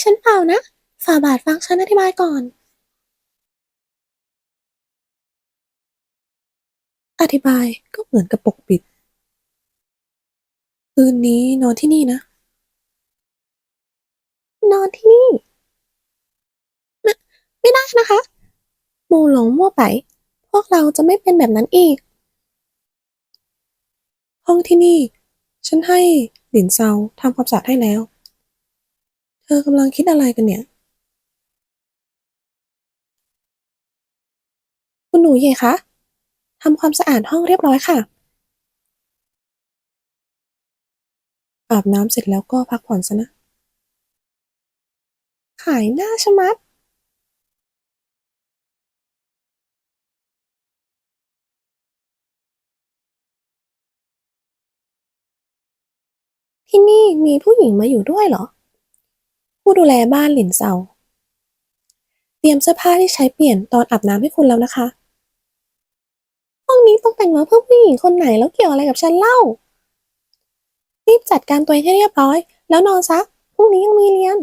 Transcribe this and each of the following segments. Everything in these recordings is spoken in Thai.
ฉันเปล่านะ ฝ่าบาทฟังฉันอธิบายก่อน อธิบายก็เหมือนกับปกปิด คืนนี้นอนที่นี่นะ นอนที่นี่ ไม่ไม่ได้นะคะหมู่หลงมั่วไป พวกเราจะไม่เป็นแบบนั้นอีก ห้องที่นี่ ฉันให้หลินเซาทำความสะอาดให้แล้วเธอกำลังคิดอะไรกันเนี่ย คุณหนูเย่คะทำความสะอาดห้องเรียบร้อยค่ะ อาบน้ำเสร็จแล้วก็พักผ่อนซะนะ ขายหน้าชะมัด ที่นี่มีผู้หญิงมาอยู่ด้วยเหรอ ผู้ดูแลบ้านหลินเซา เตรียมเสื้อผ้าที่ใช้เปลี่ยนตอนอาบน้ำให้คุณแล้วนะคะ ห้องนี้ต้องแต่งมาเพื่อผู้หญิงคนไหนแล้วเกี่ยวอะไรกับฉันเล่า รีบจัดการตัวเองให้เรียบร้อย แล้วนอนซะ พรุ่งนี้ยังมีเรียน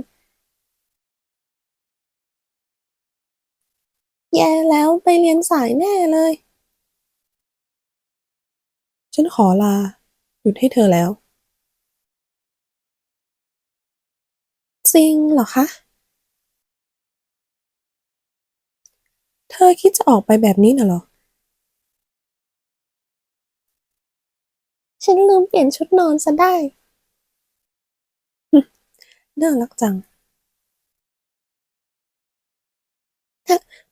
แย่แล้วไปเรียนสายแน่เลย ฉันขอลา หยุดให้เธอแล้ว จริงเหรอคะ เธอคิดจะออกไปแบบนี้น่ะเหรอ ฉันลืมเปลี่ยนชุดนอนซะได้น่ารักจังท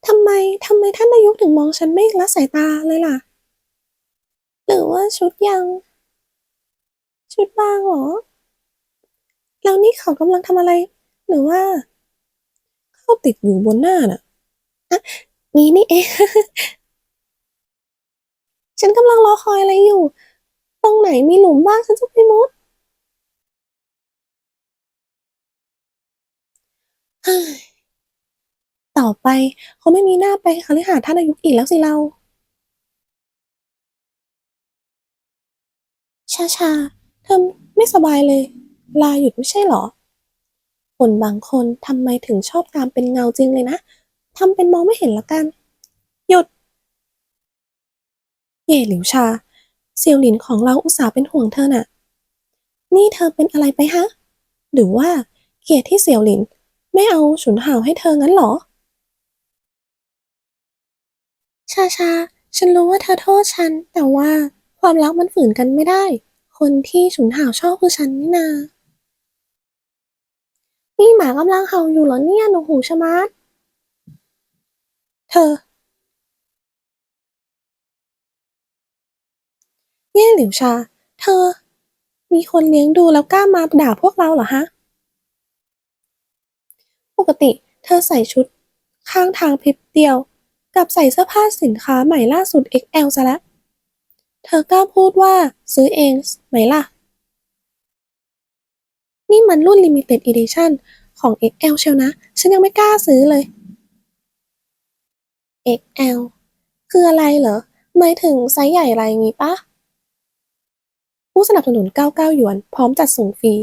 ทำไมทำไมท่านนายกถึงมองฉันไม่ละสายตาเลยล่ะ หรือว่าชุดยัง ชุดบางเหรอ แล้วนี่เขากำลังทำอะไร หรือว่า เข้าติดอยู่บนหน้าน่ะอะนี่นี่เอง ฉันกำลังรอคอยอะไรอยู่ ตรงไหนมีหลุมบ้างฉันจะไปมุดต่อไปเขาไม่มีหน้าไปคฤหาสน์ท่านนายกอีกแล้วสิเรา ชาชาเธอไม่สบายเลย ลาหยุดไม่ใช่เหรอ คนบางคนทำไมถึงชอบตามเป็นเงาจริงเลยนะทำเป็นมองไม่เห็นละกัน หยุด เย่หลิวชา เซียวหลินของเราอุตส่าห์เป็นห่วงเธอน่ะ นี่เธอเป็นอะไรไปฮะ หรือว่าเกลียดที่เซียวหลิน ไม่เอาฉุนห่าวให้เธองั้นเหรอ ชาชา ฉันรู้ว่าเธอโทษฉัน แต่ว่าความรักมันฝืนกันไม่ได้ คนที่ฉุนห่าวชอบคือฉันนี่นา นี่หมากำลังเห่าอยู่เหรอเนี่ยหนูหูชะมัด เธอ เย่หลิวชา เธอ มีคนเลี้ยงดูแล้วกล้ามาด่าพวกเราเหรอฮะ ปกติ เธอใส่ชุด ข้างทางพริบเดียว กับใส่เสื้อผ้าสินค้าใหม่ล่าสุด XL ซะแล้ว เธอกล้าพูดว่าซื้อเองไหมล่ะ นี่มันรุ่น Limited Edition ของ XL เชียวนะ ฉันยังไม่กล้าซื้อเลย XL คืออะไรเหรอ หมายถึงไซส์ใหญ่อะไรงี้ปะ ผู้สนับสนุน 99 หยวน พร้อมจัดส่งฟรี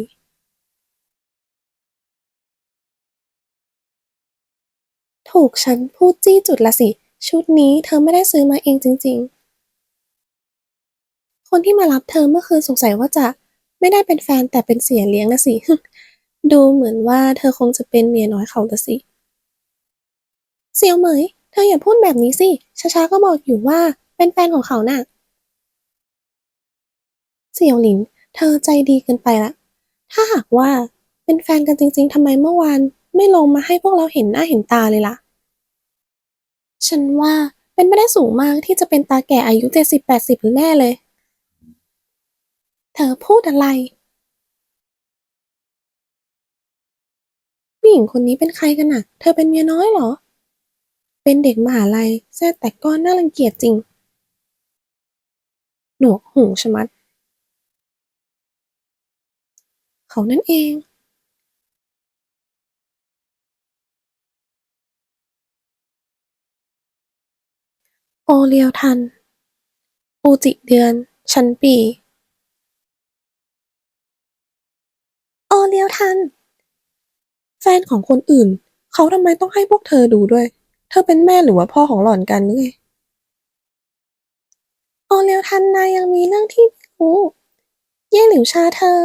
ถูกฉันพูดจี้จุดละสิ ชุดนี้เธอไม่ได้ซื้อมาเองจริง ๆ คนที่มารับเธอเมื่อคืนสงสัยว่าจะ ไม่ได้เป็นแฟนแต่เป็นเสียเลี้ยงนะสิ ดูเหมือนว่าเธอคงจะเป็นเมียน้อยเขาละสิเซียวเหมย เธออย่าพูดแบบนี้สิช้าๆก็บอกอยู่ว่าเป็นแฟนของเขาน่ะ เสี่ยวหลิน เธอใจดีเกินไปละ ถ้าหากว่าเป็นแฟนกันจริง ๆทำไมเมื่อวานไม่ลงมาให้พวกเราเห็นหน้าเห็นตาเลยล่ะ ฉันว่าเป็นไม่ได้สูงมากที่จะเป็นตาแก่อายุเจ็ดสิบแปดสิบแน่เลย เธอพูดอะไร ผู้หญิงคนนี้เป็นใครกันน่ะ เธอเป็นเมียน้อยเหรอ เป็นเด็กมหาลัยแซ่แต่ก้อนน่ารังเกียจจริง หนวกหูชะมัด เขานั่นเอง โอเลียวทัน อูจิเดือน ชั้นปี เลียวทัน แฟนของคนอื่น เขาทำไมต้องให้พวกเธอดูด้วย เธอเป็นแม่หรือว่าพ่อของหล่อนกันหรือไงโอเลียวทันนายยังมีเรื่องที่ไม่รู้เย่หลิวชาเธอ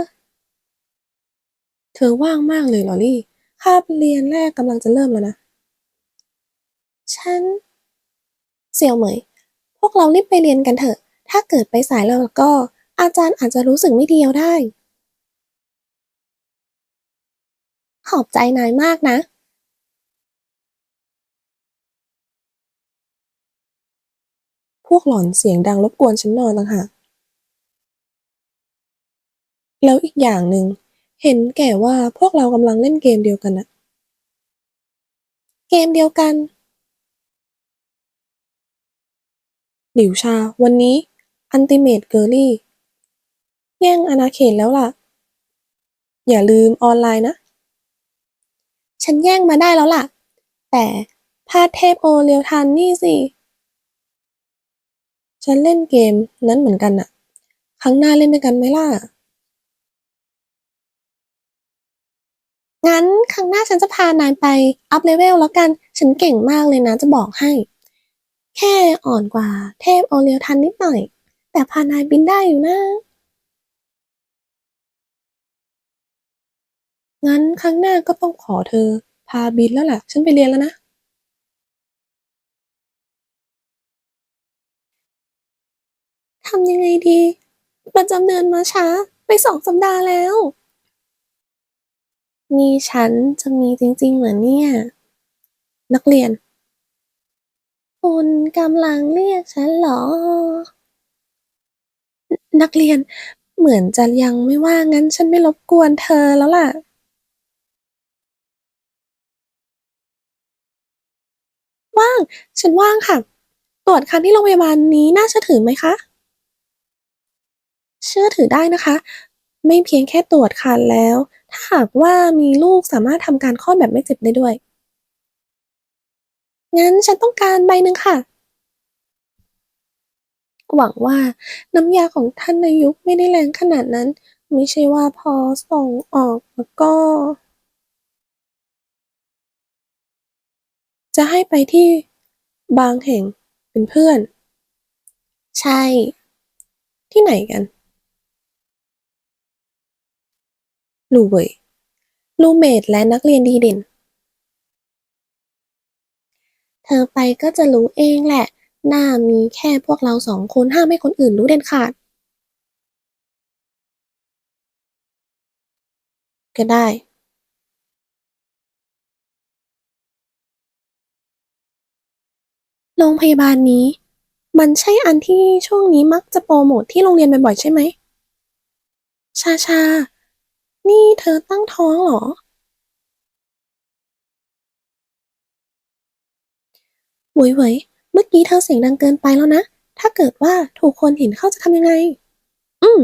เธอว่างมากเลยเหรอลี่คาบเรียนแรกกำลังจะเริ่มแล้วนะ ฉัน เสี่ยวเหมย พวกเรารีบไปเรียนกันเถอะ ถ้าเกิดไปสายแล้วก็ อาจารย์อาจจะรู้สึกไม่ดีเอาได้ ขอบใจนายมากนะพวกหล่อนเสียงดังรบกวนฉันนอนต่างหากแล้วอีกอย่างหนึ่ง เห็นแก่ว่าพวกเรากำลังเล่นเกมเดียวกันอะเกมเดียวกัน หลิวชา วันนี้ อันติเมตเกอรี่ แย่งอาณาเขตแล้วล่ะ อย่าลืมออนไลน์นะ ฉันแย่งมาได้แล้วล่ะ แต่พาเทพโอเรียวทันนี่สิ ฉันเล่นเกมนั้นเหมือนกันอะครั้งหน้าเล่นด้วยกันไหมล่ะ งั้นครั้งหน้าฉันจะพานายไปอัพเลเวลแล้วกัน ฉันเก่งมากเลยนะจะบอกให้ แค่อ่อนกว่าเทพโอเลียวทันนิดหน่อย แต่พานายบินได้อยู่นะ งั้นครั้งหน้าก็ต้องขอเธอ พาบินแล้วล่ะ ฉันไปเรียนแล้วนะทำยังไงดี ประจำเดือนมาช้า ไปสองสัปดาห์แล้ว นี่ฉันจะมีจริงๆเหรอเนี่ย นักเรียน คุณกำลังเรียกฉันเหรอ นักเรียนเหมือนจะยังไม่ว่างงั้นฉันไม่รบกวนเธอแล้วล่ะ ว่าง ฉันว่างค่ะ ตรวจคันที่โรงพยาบาลนี้น่าเชื่อถือไหมคะ เชื่อถือได้นะคะ ไม่เพียงแค่ตรวจคันแล้ว ถ้าหากว่ามีลูกสามารถทำการคลอดแบบไม่เจ็บได้ด้วย งั้นฉันต้องการใบหนึ่งค่ะ หวังว่าน้ำยาของท่านนายกไม่ได้แรงขนาดนั้น ไม่ใช่ว่าพอส่งออกแล้วก็ จะให้ไปที่บางแห่งเป็นเพื่อน ใช่ ที่ไหนกันลูเวยลูเมดและนักเรียนดีเด่น เธอไปก็จะรู้เองแหละ หน้ามีแค่พวกเราสองคนห้ามให้คนอื่นรู้เด็ดขาด ก็ได้ โรงพยาบาลนี้ มันใช่อันที่ช่วงนี้มักจะโปรโมทที่โรงเรียนบ่อยๆใช่ไหม ชาชา นี่เธอตั้งท้องเหรอเหวยเหวยเมื่อกี้เธอเสียงดังเกินไปแล้วนะ ถ้าเกิดว่าถูกคนเห็นเข้าจะทำยังไง อืม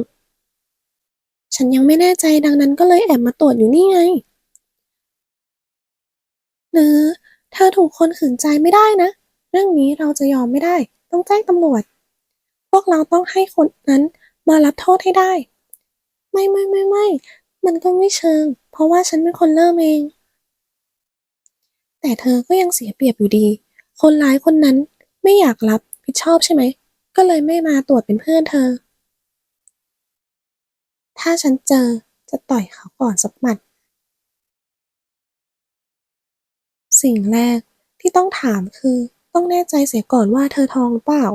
ฉันยังไม่แน่ใจดังนั้นก็เลยแอบมาตรวจอยู่นี่ไงหรือเธอถูกคนขืนใจไม่ได้นะ เรื่องนี้เราจะยอมไม่ได้ ต้องแจ้งตำรวจ พวกเราต้องให้คนนั้นมารับโทษให้ได้ ไม่ไม่ไม่ไม่ มันก็ไม่เชิง เพราะว่าฉันเป็นคนเริ่มเอง แต่เธอก็ยังเสียเปรียบอยู่ดี คนร้ายคนนั้นไม่อยากรับผิดชอบใช่ไหม ก็เลยไม่มาตรวจเป็นเพื่อนเธอ ถ้าฉันเจอจะต่อยเขาก่อนสักหมัด สิ่งแรกที่ต้องถามคือ ต้องแน่ใจเสียก่อนว่าเธอท้องเปล่า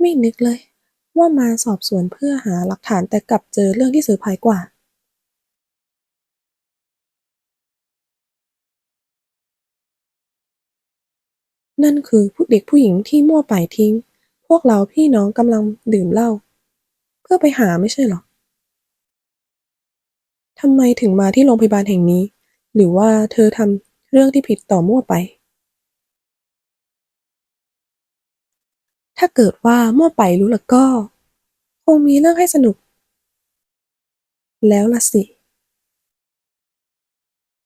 ไม่นึกเลย ว่ามาสอบสวนเพื่อหาหลักฐานแต่กลับเจอเรื่องที่เซอร์ไพรส์กว่านั่นคือผู้เด็กผู้หญิงที่มั่วไปทิ้ง พวกเราพี่น้องกำลังดื่มเหล้าเพื่อไปหาไม่ใช่หรอ ทำไมถึงมาที่โรงพยาบาลแห่งนี้ หรือว่าเธอทำเรื่องที่ผิดต่อมั่วไป ถ้าเกิดว่ามั่วไปรู้แล้วก็ คงมีเรื่องให้สนุกแล้วล่ะสิ